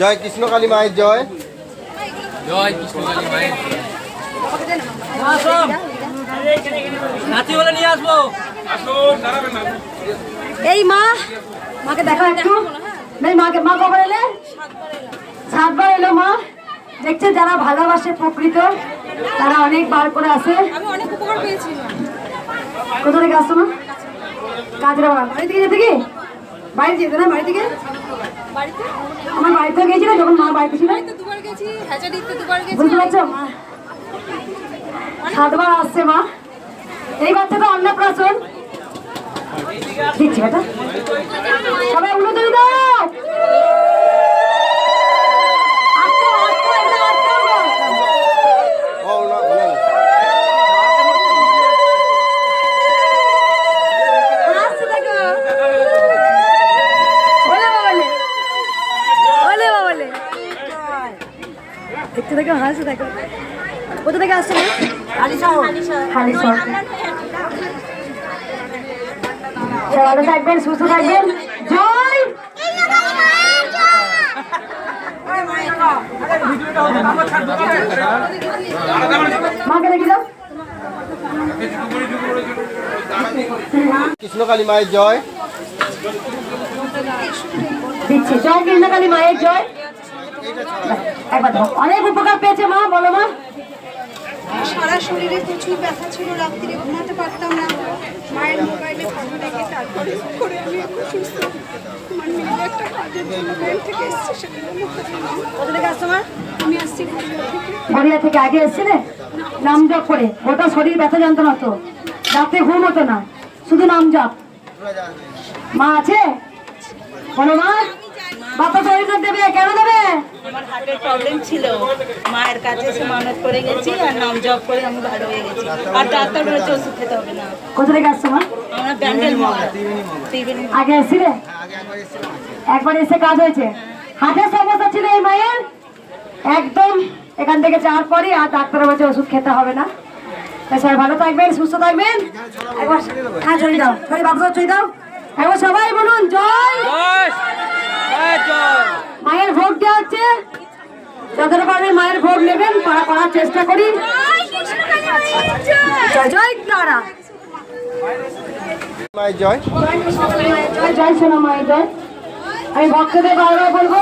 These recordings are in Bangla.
জয় কৃষ্ণ কালী মায়ের জয়। জয় কৃষ্ণকালী মায়ের নাতি বলে নিয়ে আসব এই মা মাকে দেখা একটু। মাকে মা কবে এলে? সাতবার এলো মা। দেখছে যারা ভালোবাসে প্রকৃত তারা অনেক বার করে আসে। আমি অনেক উপকার পেয়েছি কোথা থেকে আসতো মা? কাজের বাড়ি থেকে যেতে কি? বাড়ি যেতে না বাড়ি থেকে? আমার বাড়িতে গিয়েছিল যখন মা বাড়িতে ছিল। দুবার গেছি হ্যাচারিতে দুবার গেছি। বুঝতে পারছ? মা। সাতবার আসছে মা। এই বাচ্চাটা অন্নপ্রাশন। দিচ্ছি বেটা। সবাই তুলে দাও আটকাও, আটকাও, এটা আটকাও গো। ও না না হাসতে থাকো। ওলে বাবালে। ওলে বাবালে। দেখতে থাকো কোথা থেকে আসছো হালিশহর। ভালো থাকবেন সুস্থ থাকবেন। জয়! মাকে দেখি দাও কৃষ্ণ কালী মায়ের জয়। জয় কৃষ্ণকালী মায়ের জয়। একবার অনেক উপকার পেয়েছে মা বলো মা। সারা শরীরে প্রচুর ব্যথা ছিল রাত্রিরে ঘুমাতে পারতাম না। মায়ের মোবাইলে ফটো দেখে তারপরে করে আমি এখন সুস্থ। আমার মেয়ের একটা কাজের জন্য ব্যাংক থেকে এসছে কোথা থেকে আসছো মা? আমি আসছি গড়িয়া থেকে আগে এসছিলে? নাম জপ করে। গোটা শরীর ব্যথা যন্ত্রণা হতো। রাতে ঘুম হতো না। শুধু নাম জপ। মা আছে? বলো মা। বাপা শরীর দেবে কেন দেবে? আমার হার্টের প্রবলেম ছিল। মায়ের কাছে এসে মানত করে গেছি আর নাম জব করে আমি ভালো হয়ে গেছি। আর ডাক্তার বলেছে ওষুধ খেতে হবে না। কোথা থেকে আসছো মা? আমরা ব্যান্ডেল আগে এসছিলে? একবার এসে কাজ হয়েছে। হাতের সমস্যা ছিল এই মায়ের? একদম এখান থেকে যাওয়ার পরই আর ডাক্তার বলছে ওষুধ খেতে হবে না। সবাই ভালো থাকবেন সুস্থ থাকবেন। একবার হ্যাঁ ছড়ি দাও। ছড়ি বাবু ছড়ি দাও। একবার সবাই বলুন জয়! জয়! মায়ের ভোগ দেওয়া হচ্ছে। যতটা কারণে মায়ের ভোগ নেবেন করা- করার চেষ্টা করি। জয় জয় তারা। মায়ের জয়। জয় জয় সোনা মায়ের জয়। আমি ভক্তদের বারবার বলব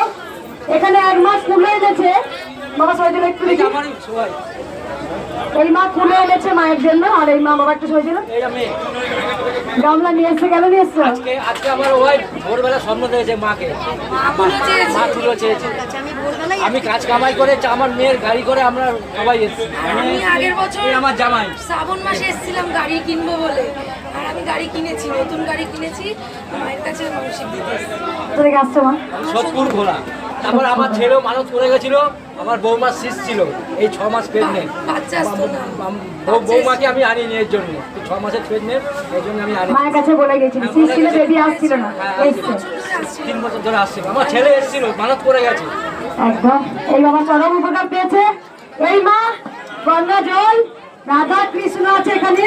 এখানে এক মাস কুলে এনেছে বাবা সবাই একটু দেখি। এই মা কুলে এনেছে মায়ের জন্য আর এই মা বাবা একটু ছিল এইটা গামলা নিয়ে এসছে কেন নিয়ে এসছো? আজকে আজকে আমার ওয়াইফ ভোরবেলা স্বপ্ন দিয়েছে মাকে। মা তুলো চেয়েছে। আমি কাজ কামাই করে আমার মেয়ের গাড়ি করে আমরা সবাই এসেছি। আমি আগের বছর আমার জামাই। শ্রাবণ মাসে এসেছিলাম গাড়ি কিনবো বলে। আর আমি গাড়ি কিনেছি নতুন গাড়ি কিনেছি। মায়ের কাছে মানসিক দিতে আসছো মা? সোদপুর ঘোলা তারপর আমার ছেলেও মানুষ করে গেছিল আমার বৌমার শীষ ছিল এই ছ মাস প্রেগনেন্ট বাচ্চা বৌমাকে আমি আনি এর জন্য ছ মাসের প্রেগনেন্ট এই জন্য আমি আনি মায়ের কাছে বলে গেছিল শীষ ছিল বেবি আসছিল না। তিন বছর ধরে আসছিল। আমার ছেলে এসেছিল মানত করে গেছে। একদম। এই বাবা চরম উপকার পেয়েছে। এই মা গঙ্গা জল রাধা কৃষ্ণ আছে এখানে।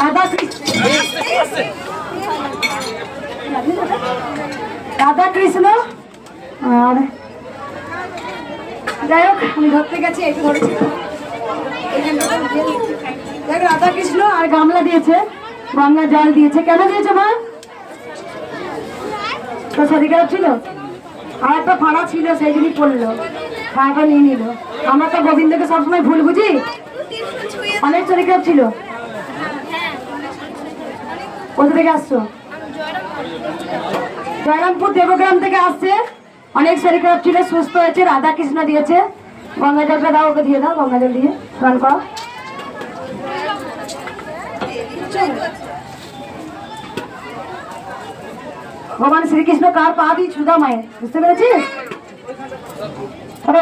রাধা কৃষ্ণ রাধা কৃষ্ণ আর যাই হোক, আমি ধরতে গেছি একটু ধরেছি। দেখ রাধা কৃষ্ণ আর গামলা দিয়েছে। গঙ্গা জল দিয়েছে। কেন দিয়েছে মা? তো শরীর খারাপ ছিল? আর একটা ফাড়া ছিল সেই জন্যই পড়ল। ফাড়াটা নিয়ে নিল। আমরা তো গোবিন্দকে সবসময় ভুল বুঝি? অনেক শরীর খারাপ ছিল। কোথা থেকে আসছো? জয়রামপুর দেবগ্রাম থেকে আসছে। অনেক শরীর খারাপ ছিল সুস্থ হয়েছে রাধা কৃষ্ণ দিয়েছে। গঙ্গা জলটা দাও, ওকে দিয়ে দাও গঙ্গা জল দিয়ে স্নান করো। ভগবান শ্রীকৃষ্ণ, কার পা দিয়ে ছুদা মায়ের, বুঝতে পেরেছিস?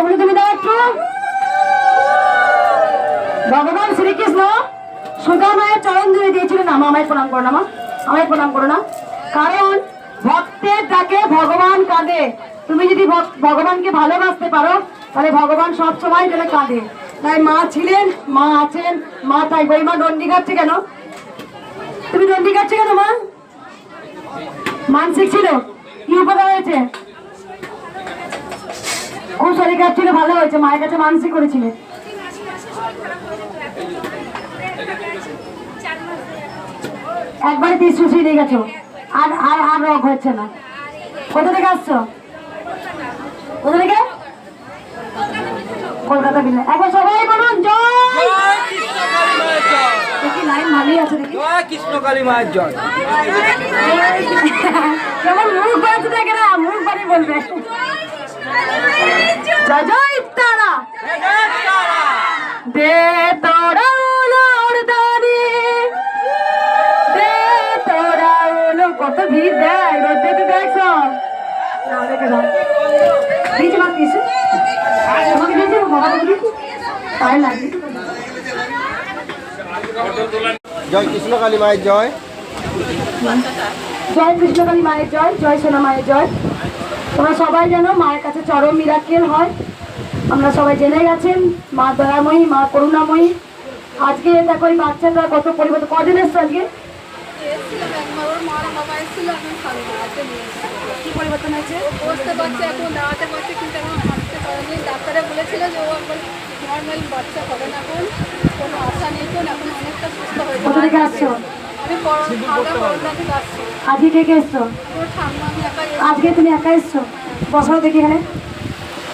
বলে তুমি দাও একটু। ভগবান শ্রীকৃষ্ণ সুদা মায়ের চরণ ধরে দিয়েছিলেন। আমা আমায় প্রণাম করো না মা আমায় প্রণাম করো না। কারণ ভক্তের ডাকে ভগবান কাঁদে। তুমি যদি ভগবানকে ভালোবাসতে পারো, তাহলে ভগবান সব সময় কাঁদে। তাই মা ছিলেন, মা আছেন, মা তাই বই। মা দণ্ডি কাটছে কেন? তুমি দণ্ডি কাটছে কেন, মা? মানসিক ছিল? কি উপকার হয়েছে? খুব শরীর খারাপ ছিল, ভালো হয়েছে। মায়ের কাছে মানসিক করেছিলে। একবারে তিরিশ শুষিয়ে দিয়ে গেছো। আর আর আর রোগ হচ্ছে না। কোথা থেকে আসছো? কোথা থেকে? কলকাতা বিলে একবার সবাই বলুন জয়! দেখি লাইন ভালোই আছে দেখি। জয় কৃষ্ণ মায়ের জয়। কেমন মুখ বাড়াতে দেখে না মুখ বাড়ি বলবে। জয় জয় তারা দে তোরা। দিয়েছে। মা দিয়েছে বাবা দিয়েছে তাই লাগে জয় কৃষ্ণ কালী মায়ের জয়। জয় কৃষ্ণকালী মায়ের জয় জয় সোনা মায়ের জয়। তোমরা সবাই জানো মায়ের কাছে চরম মিরাক্কেল হয়। আমরা সবাই জেনে গেছেন মা দয়াময়ী মা করুণাময়ী। আজকে দেখো ওই বাচ্চাটা কত পরিবর্তন কদিন এসছে। আজকে পরিবর্তন হয়েছে? বসতে পারছে এখন দাঁড়াতে পারছে কিন্তু এখন হাঁটতে পারেনি। ডাক্তারে বলেছিল যে ও এখন নর্মাল বাচ্চা হবে না এখন। কোনো আশা নেই কোন এখন অনেকটা সুস্থ হয়েছে কোথা থেকে আসছো? আমি আজকে কে কে এসছো? আজকে তুমি একা এসছো? বসাও দেখি এখানে।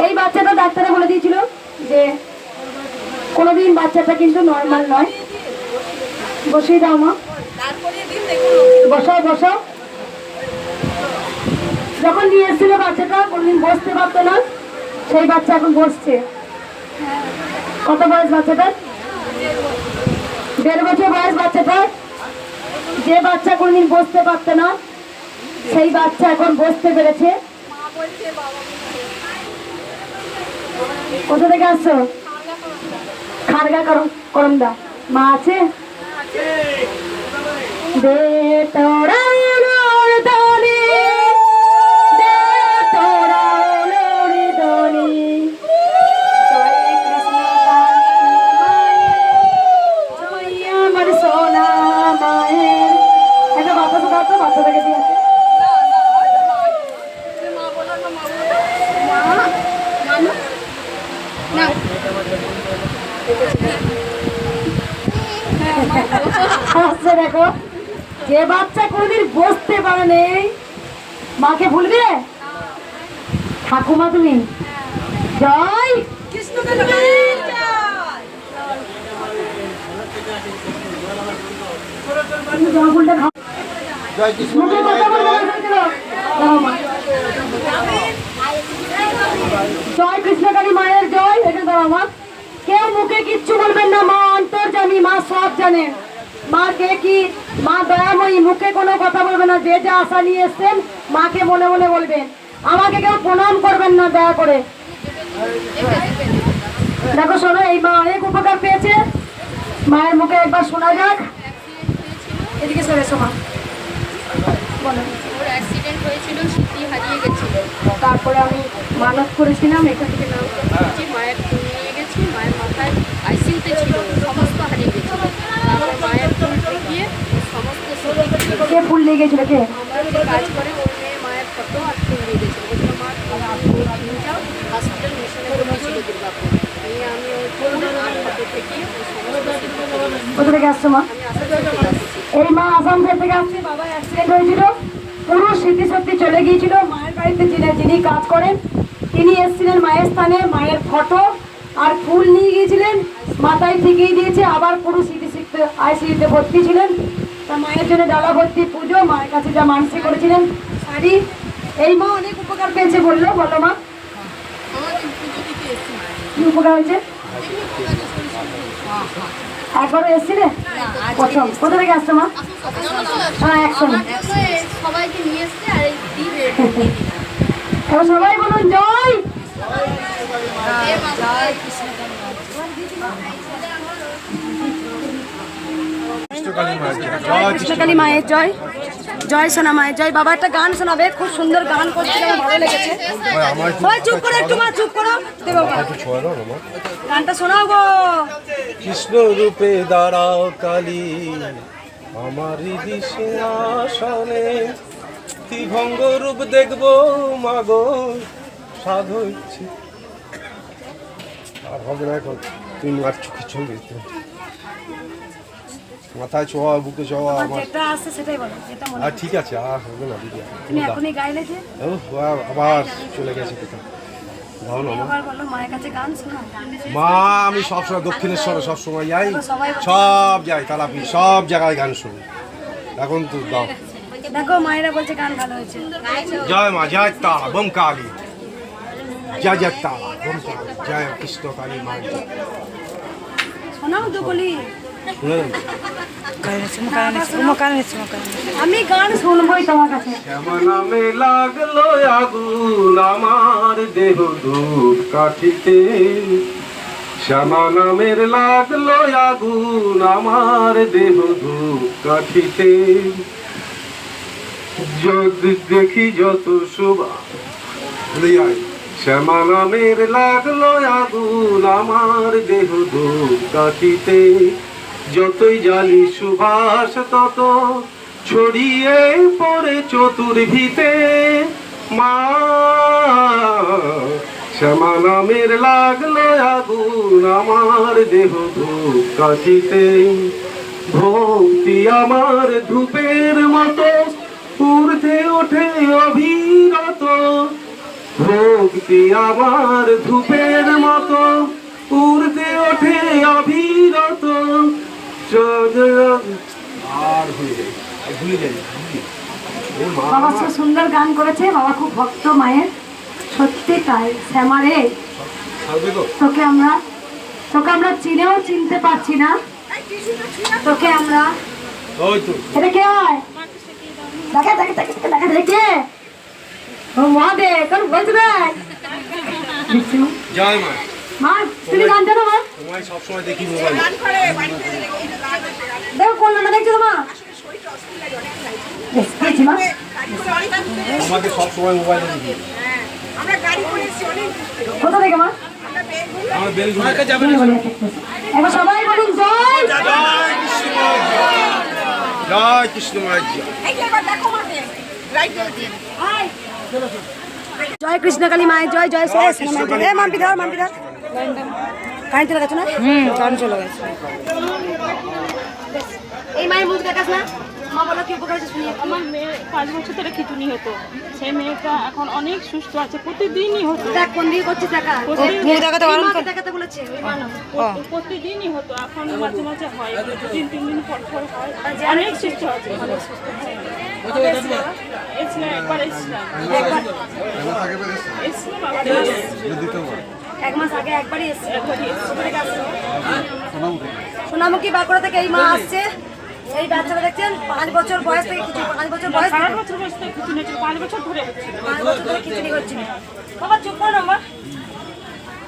এই বাচ্চাটা ডাক্তারে বলে দিয়েছিল যে কোনোদিন বাচ্চাটা কিন্তু নর্মাল নয়। বসিয়ে দাও মা। তারপরে দিন দেখুন। বসাও বসাও যখন নিয়ে এসেছিল বাচ্চাটা কোনদিন বসতে পারতো না। সেই বাচ্চা এখন বসছে। কত বয়স বাচ্চাটার? দেড় বছর বয়স বাচ্চাটার। যে বাচ্চা কোনদিন বসতে পারতো না সেই বাচ্চা এখন বসতে পেরেছে। কোথা থেকে আসছো? খারগা করম মা আছে? দে তোরা হাসছে দেখো, যে বাচ্চা কোনদিন বসতে পারে নেই, মাকে ভুলবে? ঠাকুমা তুমি। জয় মা। কৃষ্ণকালী মায়ের জয়, এটা দাও আমার। কেউ মুখে কিচ্ছু বলবেন না, মা অন্তর্জামী মা সব জানে মা কে কি? মা দয়াময়ী মুখে কোনো কথা বলবে না। যে যা আশা নিয়ে এসছেন মাকে মনে মনে বলবেন। আমাকে কেউ প্রণাম করবেন না দয়া করে। দেখো শোনো এই মা অনেক উপকার পেয়েছে। মায়ের মুখে একবার শোনা যাক। এদিকে সরে সোমা বলো। ওর অ্যাক্সিডেন্ট হয়েছিল স্মৃতি হারিয়ে গেছিল। তারপরে আমি মানত করেছিলাম এখান থেকে নাও। মায়ের নিয়ে গেছি মায়ের মাথায় আইসিউতে ছিল। ওই সমস্ত স্মৃতি তুলে নিয়েছি। কোথা থেকে আসছো মা? এই মা আসামসের থেকে আসছে বাবা অ্যাক্সিডেন্ট হয়েছিল। পুরো স্মৃতি সত্যি চলে গিয়েছিল। মায়ের বাড়িতে যিনি যিনি কাজ করেন তিনি এসেছিলেন মায়ের স্থানে মায়ের ফটো আর ফুল নিয়ে গিয়েছিলেন। মাথায় ঠিকই দিয়েছে আবার পুরো স্মৃতি শিখতে আইসিইউতে ভর্তি ছিলেন। তা মায়ের জন্য ডালা ভর্তি পুজো, মায়ের কাছে যা মানসিক করেছিলেন, শাড়ি, এই মা অনেক উপকার পেয়েছে বলল বলো মা। কি উপকার হয়েছে? একবারও এসছিলে? প্রথম। কোথা থেকে আসছো মা? হ্যাঁ একসঙ্গে সবাই বলুন জয়। কৃষ্ণকালী মায়ের জয় জয়। সোনা মায়ের জয়। বাবা একটা গান শোনাবে খুব সুন্দর গান করছিল আমার ভালো লেগেছে। চুপ করো একটু মা চুপ করো। দেবো গানটা শোনাও গো। কৃষ্ণ রূপে দাঁড়াও কালী আমার দিশে আসনে ত্রিভঙ্গ রূপ দেখব মাগো সাধু ইচ্ছে আর হবে না এখন মার চোখের ছবি মাথায় ছোঁয়া বুকে ছোঁয়া আমার যেটা আছে সেটাই বলো যেটা মনে আর ঠিক আছে আর হবে না দিদি। তুমি এখনই গাইলে যে? ও, আ- আবার চলে গেছে কোথাও। মা। আবার বলল মায়ের কাছে গান শোনা মা আমি সবসময় দক্ষিণেশ্বরে সবসময় যাই। সব যাই তালাপি সব জায়গায় গান শুনি এখন তো দাও। দেখো মায়েরা বলছে গান ভালো হয়েছে। জয় মা জয় তা বোম কালী। জয় জয় তা বোম কালী। জয় কৃষ্ণ কালী মা। শোনাও তো বলি। শ্যামা নামের লাগল আগুন আমার দেহ ধূপ কাঠিতে। যদি দেখি যত শোভা। শ্যামা নামের লাগল আগুন আমার দেহ ধূপ কাঠিতে। যতই জানি সুভাষ, তত ছড়িয়ে পড়ে চতুর্ভিতে। মা, শ্যামা নামের লাগল আগুন আমার দেহ কাঠিতে ভক্তি আমার ধূপের মতো, ঊর্ধ্বে ওঠে অভিরত ভক্তি আমার ধূপের মতো, ঊর্ধ্বে ওঠে অবিরত। চল- আর ভুলে বাবা সে সুন্দর গান করেছে, বাবা খুব ভক্ত মায়ের। সত্যি তাই, শ্যামারে। থাকবে তো তোকে আমরা তোকে আমরা চিনেও চিনতে পারছি না। তোকে আমরা এটা কে হয়? দেখা দেখা দেখা দেখা দেখা, দেখে তোর বলছে দেখ? জয় মা। মা তুমি গান জানো মা? তোমায় সবসময় দেখি মোবাইলে। দেখো কোন গানটা দেখছ মা? দেখছি মা। আমাকে সবসময় দেখি। আমরা গাড়ি করে অনেক কোথা থেকে মা? আমার বেলগুলো তুমি বলে সবাই বলুন জয় জয় কৃষ্ণ জয় এই যে এবার দেখো মাকে লাইট জ্বলছে জয় কৃষ্ণকালী মায়ের জয় জয় শেষ মাম্পি ধর মাম্পি ধর। কারেন্ট চলে গেছে না? হুম। কারেন্ট চলে গেছে। এই মায়ের মুখ দেখাস না। মা বলো কি উপকার হয়েছে শুনিয়ে? আমার মেয়ে পাঁচ বছর ধরে খিচুনি হতো। সেই মেয়েটা এখন অনেক সুস্থ আছে প্রতিদিনই হতো। দেখ কোন দিকে করছিস দেখা। দেখাতে দেখাতে বলেছে ওই মা না। প্রতিদিনই হতো এখন মাঝে মাঝে হয়। তিন তিন দিন পর পর হয়। অনেক সুস্থ আছে। এসছিলাম একবার এসছিলাম এসছিলাম আবার এক মাস আগে একবারই এসেছে সোনামুখী বাঁকুড়া থেকে এই মা আসছে। এই বাচ্চাটা দেখছেন পাঁচ বছর বয়স থেকে কিছু পাঁচ বছর বয়স থেকে বছর বয়স থেকে হচ্ছিল পাঁচ বছর ধরে পাঁচ বছর ধরে খিচুড়ি হচ্ছিল বাবা চুপ করো মা।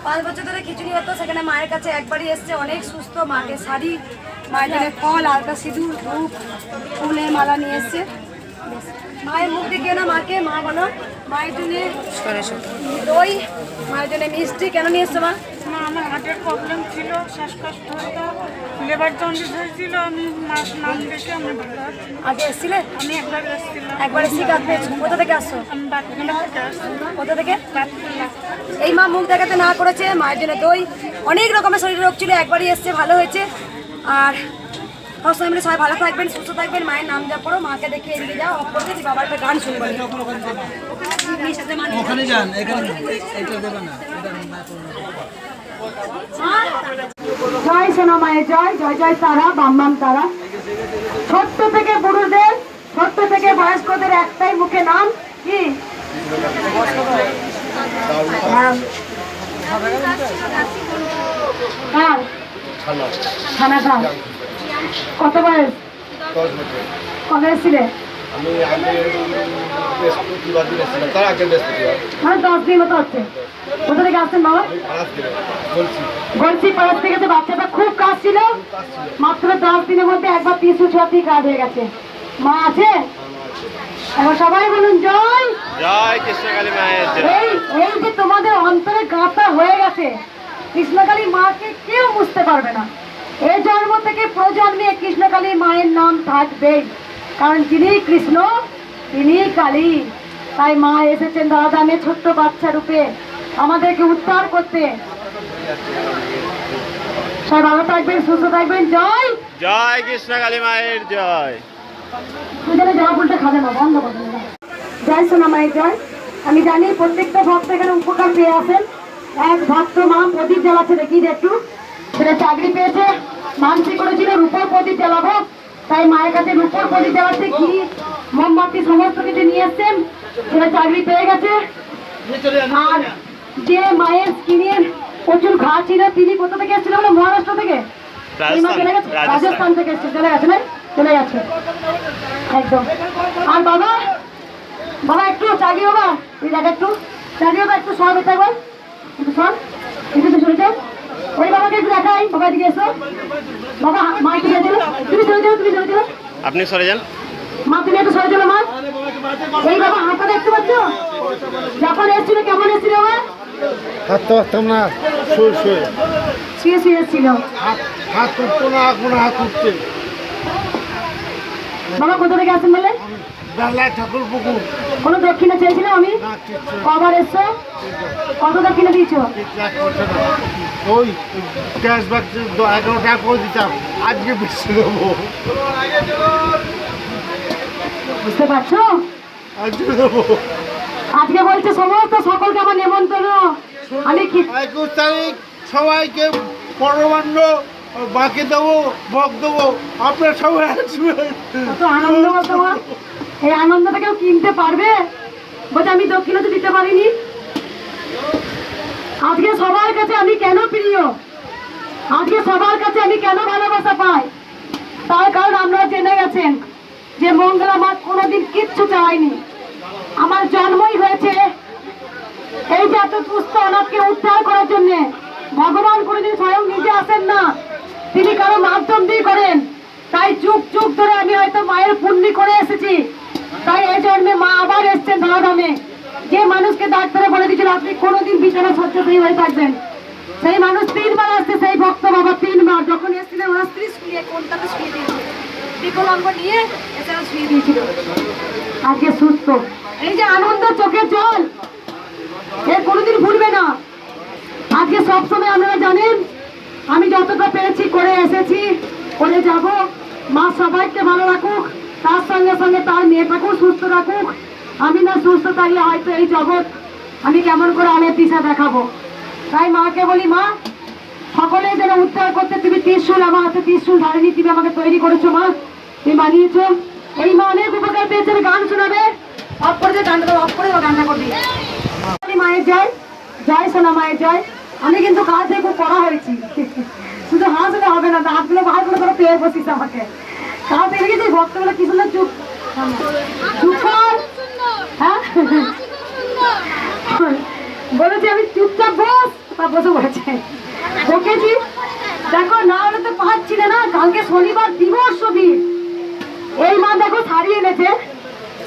পাঁচ বছর ধরে খিচুড়ি হতো সেখানে মায়ের কাছে একবারই এসছে অনেক সুস্থ মাকে শাড়ি মায়ের ফল আলতা সিঁদুর ধূপ ফুলের মালা নিয়ে এসছে। মায়ের মুখ দেখিও না মাকে? মা বলো। মায়ের জন্য দই মায়ের জন্য মিষ্টি কেন নিয়ে এসছো মা? আমার হার্টের প্রবলেম ছিল শ্বাসকষ্ট হতো লেবার জন্ডিস হয়েছিল আমি মাস নাম দেখে আমি ভালো আগে এসছিলে? আমি একবার এসেছিলাম। একবার এসে কাজ পেয়েছ? কোথা থেকে আসছো? আমি থেকে আসছি। কোথা থেকে? এই মা মুখ দেখাতে না করেছে মায়ের জন্য দই। অনেক রকমের শরীর রোগ ছিল একবারই এসছে ভালো হয়েছে। আর সবসময় মিলে সবাই ভালো থাকবেন সুস্থ থাকবেন মায়ের নাম যা করো মাকে দেখে এদিকে যাও অফ করে দিয়েছি বাবার একটা গান শুনব। ওখানে যান এখানে জয় সোনা মায়ের জয় জয় জয় তারা বাম বাম তারা। ছোট্ট থেকে বুড়োদের ছোট্ট থেকে বয়স্কদের একটাই মুখে নাম কি? খানা খাও কত বয়স? কবে এসেছিলে? আমি আগে বৃহস্পতিবার দিন এসেছিলাম। তার আগে বৃহস্পতিবার। মানে দশ দিন মতো হচ্ছে। কোথা থেকে আসছেন বাবা? বলছি। বলছি থেকে তো বাচ্চাটা খুব কাজ ছিল মাত্র দশ দিনের মধ্যে একবার তিনশো ছটি কাজ হয়ে গেছে। মা আছে? এবার সবাই বলুন জয়! জয় কৃষ্ণকালী মায়ের এই এই যে তোমাদের অন্তরে গাঁথা হয়ে গেছে কৃষ্ণকালী মাকে কেউ বুঝতে পারবে না। এই জন্ম থেকে প্রজন্মে কৃষ্ণকালী মায়ের নাম থাকবেই কারণ যিনি কৃষ্ণ তিনি কালী। তাই মা এসেছেন দাদা মেয়ে ছোট্ট বাচ্চা রূপে। আমাদেরকে উদ্ধার করতে। সবাই ভালো থাকবেন সুস্থ থাকবেন। জয়! জয় কৃষ্ণ কালী মায়ের জয়। জয় সোনা মায়ের জয়। আমি জানি প্রত্যেকটা ভক্ত এখানে উপকার পেয়ে আসেন এক ভক্ত মা প্রদীপ জ্বালাচ্ছে দেখি একটু। সেটা চাকরি পেয়েছে মানসিক করেছিল রূপর প্রদীপ জ্বালাবো। তাই মায়ের কাছে রূপর প্রদীপ জ্বালাচ্ছে ঘি মোমবাতি সমস্ত কিছু নিয়ে এসছেন। সেটা চাকরি পেয়ে গেছে। আর যে মায়ের স্কিনের প্রচুর ঘা ছিল তিনি কোথা থেকে এসেছিল বলে? মহারাষ্ট্র থেকে? রাজস্থান। থেকে এসছে। চলে গেছে চলে গেছে। একদম। আর বাবা বাবা একটু চাগি বাবা। তুই দেখ একটু। চাগি বাবা একটু সব এটা একটু সব একটু তো শুনেছ ওই বাবাকে একটু দেখাই। বাবা দিকে এসো। বাবা মা একটু তুমি সরে চলো তুমি আপনি সরে যান। মা তুমি একটু সরে চলো মা। এই বাবা হাতটা দেখতে পাচ্ছ? যখন এসেছিল কেমন এসেছিল বাবা হাঁটতে পারতাম না শুয়ে শুয়ে। শুয়ে শুয়ে এসেছিল। হাত হাত উঠতো না এখন হাত উঠছে বাবা কোথা থেকে আসেন বলে? কোনো দক্ষিণা চেয়েছিলাম আমি? কবার এসছো? কত দক্ষিণা দিয়েছ? ওই ক্যাশব্যাক এগারো টাকা করে দিতাম। আজকে বেশি দেবো। বুঝতে পারছ? আজকে দেবো। আজকে বলছে সমস্ত সকলকে আমার নেমন্তন্ন। আমি কি একুশ তারিখ সবাইকে পরমান্ন বাকি দেবো ভোগ দেবো। আপনার সবাই আসবেন। আনন্দ এই আনন্দটা কেউ কিনতে পারবে? বলছে, আমি দক্ষিণা তো দিতে পারিনি। আজকে সবার কাছে আমি কেন প্রিয়? আজকে সবার কাছে আমি কেন ভালোবাসা পাই? তার কারণ আপনারা জেনে গেছেন যে মঙ্গলা মা কোনোদিন কিচ্ছু চাইনি আমার জন্মই হয়েছে এই যে এত অনাথকে উদ্ধার করার জন্য। ভগবান কোনোদিন স্বয়ং নিজে আসেন না। তিনি কারও মাধ্যম দিয়ে করেন। তাই যুগ যুগ ধরে আমি হয়তো মায়ের পুণ্যি করে এসেছি। আবার যে মানুষকে ডাক্তারে বলে দিয়েছিল, আপনি কোনোদিন বিছানা শয্যাশায়ী হয়ে থাকবেন সেই মানুষ তিনবার আসছে, সেই ভক্ত বাবা তিনবার। যখন এসেছিলেন, ওনার স্ত্রী শুয়ে কোনটাতে শুয়ে দিয়েছিল? বিকলাঙ্গ নিয়ে এছাড়া শুয়ে দিয়েছিল। আজকে সুস্থ। এই যে আনন্দ, চোখের জল, এ কোনোদিন ভুলবে না। আজকে সবসময় আপনারা জানেন, আমি যতটা পেরেছি করে এসেছি, করে যাব। মা সবাইকে ভালো রাখুক, তার সঙ্গে সঙ্গে তার মেয়েটাকেও সুস্থ রাখুক। আমি না সুস্থ থাকলে হয়তো এই জগৎ আমি কেমন করে আলোর দিশা দেখাবো? তাই মাকে বলি, মা, সকলেই যেন উদ্ধার করতে তুমি ত্রিশুল আমার হাতে ত্রিশুল ধারেনি তুমি আমাকে তৈরি করেছ, মা। তুমি বানিয়েছো। এই মা অনেক উপকার পেয়েছে গান শোনাবে। অফ করে দিয়ে গানটা অফ করে গানটা করবি। মায়ের জয় জয় সোনা মায়ের জয়। আমি কিন্তু কাজ দিয়ে খুব পড়া হয়েছি। শুধু হাসলে হবে না হাতগুলো বার করে করে পেয়ে বসিস আমাকে। কাজ দেখে গেছি ভক্তগুলো কি সুন্দর চুপ চুপ কর। হ্যাঁ? বলেছি আমি চুপচাপ বস। তা বসে বলেছে বকেছি। দেখো না হলে তো পাচ্ছিলে না কালকে শনিবার দিবস ছবি। এই মা দেখো শাড়ি এনেছে।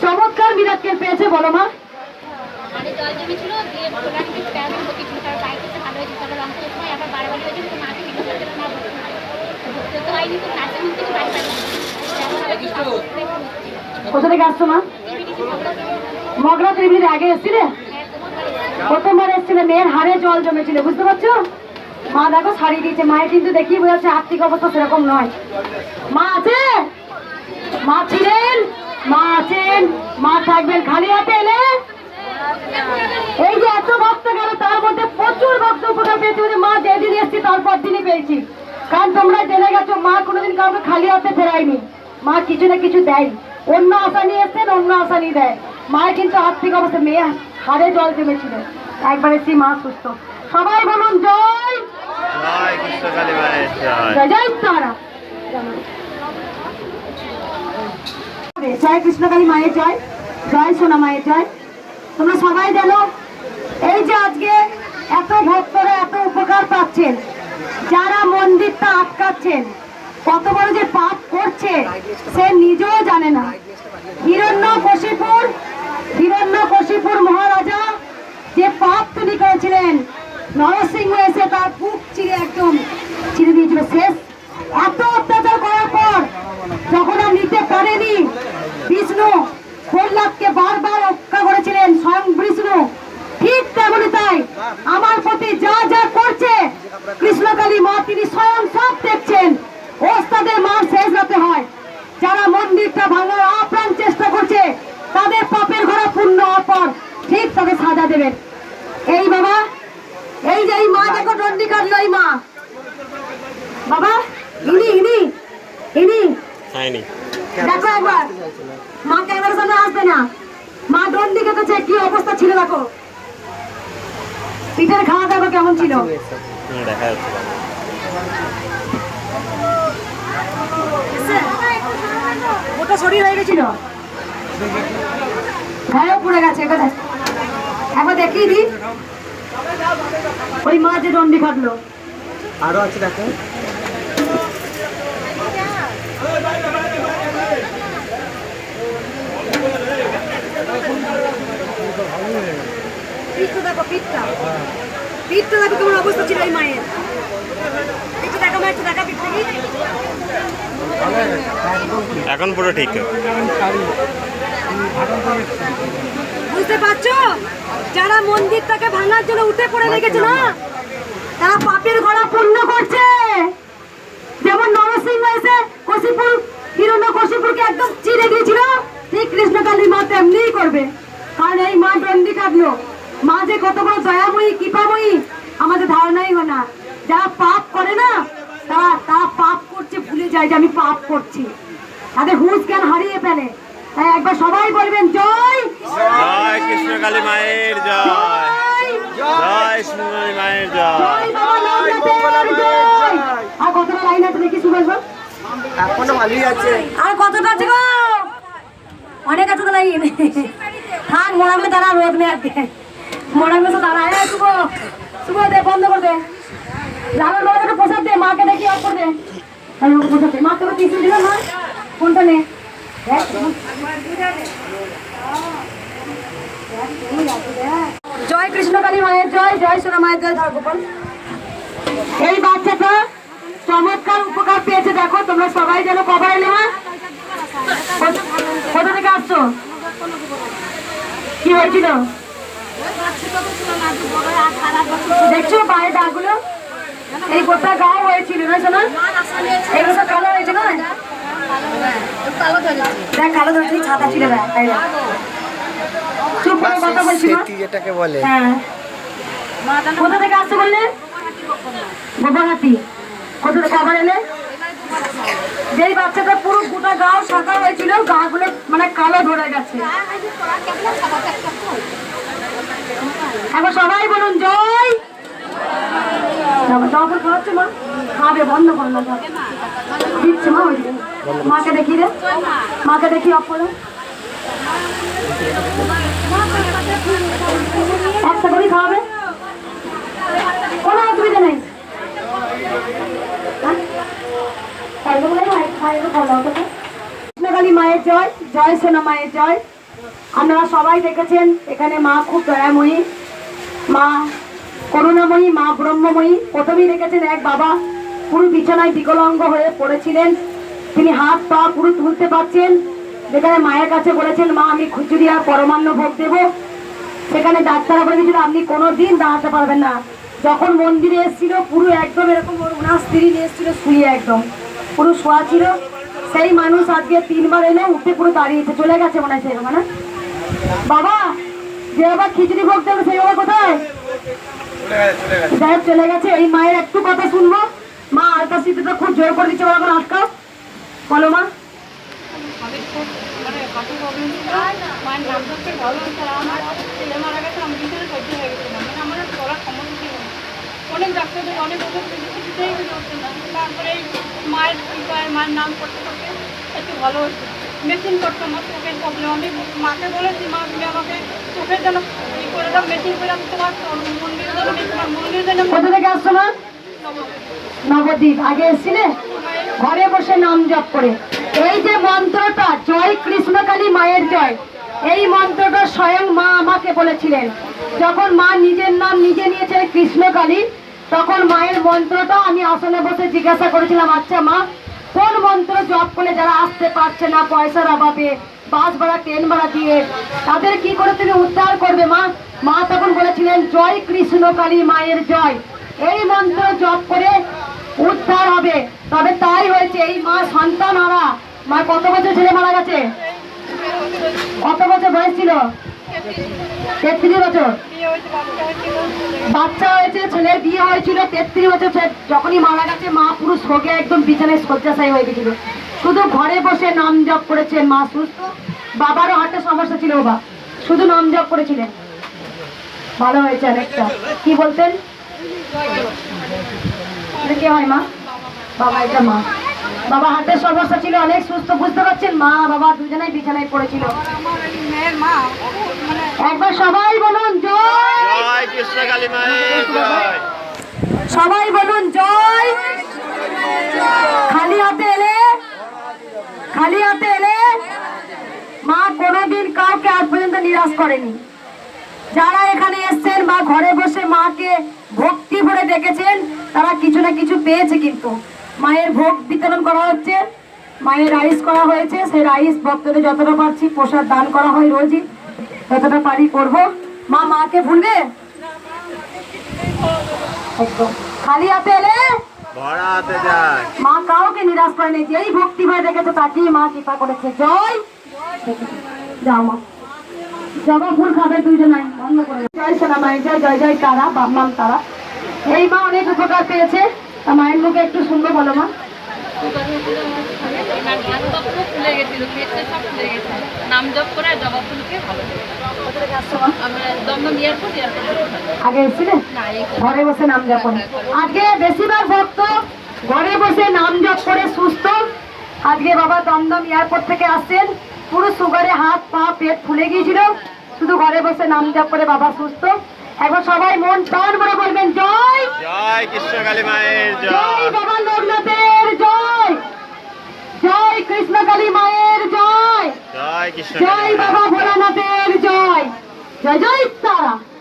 চমৎকার মিরাক্কেল পেয়েছে বলো মা। কোথা থেকে আসছো মা? মগরা ত্রিবেণীর আগে এসছিলে? প্রথমবার এসেছিলে, মেয়ের হাড়ে জল জমেছিল, বুঝতে পারছ? মা দেখো, শাড়ি দিয়েছে। মায়ের কিন্তু দেখি বোঝাচ্ছে আর্থিক অবস্থা সেরকম নয়। মা আছে? মা ছিলেন? মা আছেন? মা থাকবেন খালি হাতে এলে? এই যে এত ভক্ত গেল, তার মধ্যে প্রচুর ভক্ত উপকার পেয়েছে মা যেদিন এসছি, তারপর দিনই পেয়েছি। কারণ তোমরা জেনে গেছো, মা কোনোদিন কাউকে খালি হাতে ফেরায়নি। মা কিছু না কিছু দেয়। অন্য আশা নিয়ে এসছেন, অন্য আশা নিয়ে দেয়। মায়ের কিন্তু আর্থিক অবস্থা মেয়ে হাড়ে জল জমেছিল। একবার এসছি মা সুস্থ। সবাই বলুন জয়! জয়। তারা। জয় কৃষ্ণকালী মায়ের জয় জয় সোনা মায়ের জয়। তোমরা সবাই জানো এই যে আজকে এত ভক্তরা এত উপকার পাচ্ছেন যারা মন্দিরটা আটকাচ্ছেন কত বড় যে পাপ করছে সে নিজেও জানে না। হিরণ্য কশিপুর হিরণ্য কশিপুর মহারাজা যে পাপ তিনি করেছিলেন, নরসিংহ এসে তার বুক চিরে একদম ছিঁড়ে দিয়েছিল। শেষ এত অত্যাচার করার পর যখন আর নিতে পারেনি, বিষ্ণু প্রহ্লাদকে বারবার রক্ষা করেছিলেন স্বয়ং বিষ্ণু। ঠিক তেমনি তাই আমার প্রতি যা যা করছে, কৃষ্ণকালী মা তিনি স্বয়ং সব দেখছেন। ওস্তাদের মার শেষ হতে হয়। যারা মন্দিরটা ভাঙার আপ্রাণ চেষ্টা করছে তাদের পাপের ঘোড়া পূর্ণ অপর। ঠিক তাদের সাজা দেবেন। এই বাবা এই যে এই মা দেখো দণ্ডি কাটলো এই মা। বাবা ইনি ইনি ইনি। দেখো একবার। মা ক্যামেরার সামনে আসবে না। মা দণ্ডি কেটেছে কি অবস্থা ছিল দেখো। পিঠের খাওয়া দেখো কেমন ছিল। দেখা যাচ্ছে। ওটা শরীর হয়ে গেছিল। গায়েও পড়ে গেছে এখানে একবার দেখিয়ে দি ওই মা যে দণ্ডি খাটলো আরও আছে দেখো। পিঠটা দেখো পিঠটা। পিঠটা দেখো কেমন অবস্থা ছিল এই মায়ের। পিঠটা দেখো মা একটু দেখা পিঠটা কি? এখন পুরো ঠিক। বুঝতে পারছ? যারা মন্দিরটাকে ভাঙার জন্য উঠে পড়ে লেগেছে না তারা পাপের ঘোড়া পূর্ণ করছে। যেমন নরসিংহ এসে কশিপুর হিরণ্য কশিপুরকে একদম চিরে গিয়েছিল ঠিক কৃষ্ণকালী মা তেমনিই করবে। কারণ এই মা দণ্ডি কাটলো। মা যে কত বড় দয়াময়ী কৃপাময়ী আমাদের ধারণাই হয় না। যারা পাপ করে না তারা তারা পাপ করছে ভুলে যায় যে আমি পাপ করছি। তাদের হুঁশ জ্ঞান হারিয়ে ফেলে। তাই একবার সবাই বলবেন জয়। জয় কৃষ্ণ কালী মায়ের জয়। জয়। কৃষ্ণকালী মায়ের জয়। জয় বাবা লোকনাথের জয়। আর কতটা লাইন আছে দেখি সুভাষ বাবু? এখনও ভালোই আছে। আর কতটা আছে গো? অনেক আছে তো লাইন থাক মোড়ামে দাঁড়া রোদ নেই আজকে। মোড়ামে তো দাঁড়া হ্যাঁ শুভ শুভ দে বন্ধ করে দে। রামের বাবাকে প্রসাদ দে মাকে দেখি অফ করে দে। আর ওকে প্রসাদ দে। মাকে তো টিফিন দিল না। কোনটা নে? দেখ, জয় কৃষ্ণকালী মায়ের জয় জয় সোনা মায়ের জয় ধর গোপাল। এই বাচ্চাটা চমৎকার উপকার পেয়েছে, দেখো, তোমরা সবাই যেন কবার এলে, মা? কোথা- থেকে আসছো? কি হয়েছিল? দেখছ পায়ে দাগগুলো? এই গোটা গাও হয়েছিল না শোনা এগুলো কালো হয়েছে না দেখ কালো ধরছি ছাতা ছিল না তাই না। চুপ করে কথা বলছি যেটাকে বলে। হ্যাঁ। কোথা থেকে আসছো বললে? গোপাহাতি কোথা থেকে আবার এলে? যেই বাচ্চাটা পুরো গোটা গাও সাদা হয়েছিল গা গুলো মানে কালো ধরে গেছে। এবার সবাই বলুন জয়! মা। বন্ধ দিচ্ছে, মা, ওই। মাকে দেখি রে মাকে দেখি অফ খাওয়াবে। কোনো অসুবিধা নেই। হ্যাঁ? কৃষ্ণকালী মায়ের জয় জয় সোনা মায়ের জয়। আপনারা সবাই দেখেছেন, এখানে মা খুব দয়াময়ী। মা করুণাময়ী মা ব্রহ্মময়ী প্রথমেই দেখেছেন এক বাবা পুরো বিছানায় বিকলাঙ্গ হয়ে পড়েছিলেন। তিনি হাত পা পুরো তুলতে পারছেন। যেখানে মায়ের কাছে বলেছেন, মা, আমি খুচুরি আর পরমান্ন ভোগ দেবো। সেখানে ডাক্তাররা বলে দিয়েছিল, আপনি কোনো দিন দাঁড়াতে পারবেন না। যখন মন্দিরে এসেছিল, পুরো একদম এরকম ওনার স্ত্রী নিয়ে এসেছিল, শুয়ে একদম। পুরো শোয়া ছিল। সেই মানুষ আজকে তিনবার এলে, উঠে পুরো দাঁড়িয়েছে চলে গেছে মনে হয় সেরকম না? বাবা, যে বাবা খিচুড়ি ভোগ দেবে, সেই বাবা কোথায়? যাই চলে গেছে। এই মায়ের একটু কথা শুনব। মা আলতা সিদ্ধটা খুব জোর করে দিচ্ছে বলো এখন আটকাও। বলো মা। আর অনেক ডাক্তারদের অনেক ওষুধ কিছুতেই আমি না তারপরে মায়ের কৃপায় মায়ের নাম করতে করতে একটু ভালো হচ্ছে মেশিন করতাম আমার চোখের প্রবলেম আমি মাকে বলেছি মা তুমি আমাকে চোখের যেন ই করে দাও মেশিন করে আমি তোমার মন্দিরে কোথা থেকে আসছো, মা? নবদ্বীপ। আগে এসেছিলে? ঘরে বসে নাম জপ করে। এই যে মন্ত্রটা, জয় কৃষ্ণকালী মায়ের জয় এই মন্ত্রটা স্বয়ং মা আমাকে বলেছিলেন। যখন মা নিজের নাম নিজে নিয়েছে কৃষ্ণকালী তখন মায়ের মন্ত্রটা আমি আসনে বসে জিজ্ঞাসা করেছিলাম আচ্ছা মা, কোন মন্ত্র জপ করলে যারা আসতে পারছে না পয়সার অভাবে বাস ভাড়া ট্রেন ভাড়া দিয়ে তাদের কি করে তুমি উদ্ধার করবে, মা? মা তখন বলেছিলেন, জয় কৃষ্ণ কালী মায়ের জয়। এই মন্ত্র জপ করে উদ্ধার হবে। তবে তাই হয়েছে, এই মা সন্তান হারা মা, কত বছর ছেলে মারা গেছে? কত বছর বয়স ছিল? তেত্রিশ বছর। বাচ্চা হয়েছে, ছেলের বিয়ে হয়েছিল, তেত্রিশ বছর। যখনই মারা গেছে, মা পুরো শোকে একদম বিছানায় শয্যাশায়ী হয়ে গেছিল। শুধু ঘরে বসে নাম জপ করেছে মা সুস্থ। বাবারও হার্টের সমস্যা ছিল বাবা। শুধু নাম জপ করেছিলেন। ভালো হয়েছে অনেকটা। কি বলতেন? কে হয় মা? বাবা এটা মা। বাবা হার্টের সমস্যা ছিল অনেক সুস্থ। বুঝতে পারছেন? মা বাবা দুজনেই বিছানায় পড়েছিল। একবার সবাই বলুন সবাই বলুন জয়! খালি হাতে এলে খালি হাতে এলে মা কোনোদিন কাউকে আজ পর্যন্ত নিরাশ করেনি। যারা এখানে এসছেন বা ঘরে বসে মাকে ভক্তি ভরে ডেকেছেন তারা কিছু না কিছু পেয়েছে কিন্তু। মায়ের ভোগ বিতরণ করা হচ্ছে, মায়ের রাইস করা হয়েছে, সেই রাইস ভক্তদের যতটা পারছি প্রসাদ দান করা হয় রোজই যতটা পারি করব। মা, মাকে ভুলবে? খালি হাতে এলে ভরা যায়। মা কাউকে নিরাশ করেনি যেই ভক্তি ভাই দেখেছে তাকেই মা কৃপা করেছে। জয়। যাও মা। জবা ফুল খাবে দুইজনাই বন্ধ করে জয় সোনা মায়ের জয় জয় জয় তারা বামমাম তারা। এই মা অনেক উপকার পেয়েছে। তা মায়ের মুখে একটু শুনব বলো মা। এবার হাত পা পুরো ফুলে গেছিল পেটটা সব ফুলে গেছে নাম জপ করে জবা ফুলকে ভালো আগে এসেছিলে? ঘরে বসে নাম জপ আজকে বেশিরভাগ ভক্ত ঘরে বসে নাম জপ করে সুস্থ। আজকে বাবা দমদম এয়ারপোর্ট থেকে আসছেন। পুরো সুগারে হাত পা পেট ফুলে গিয়েছিল। শুধু ঘরে বসে নাম জপ করে বাবা সুস্থ। একবার সবাই মন প্রাণ করে বলবেন জয়! জয় কৃষ্ণ কালী মায়ের জয়। জয় বাবা লোকনাথের জয়। জয় কৃষ্ণকালী মায়ের জয়। জয় বাবা ভোলানাথের জয়। জয় জয় তারা।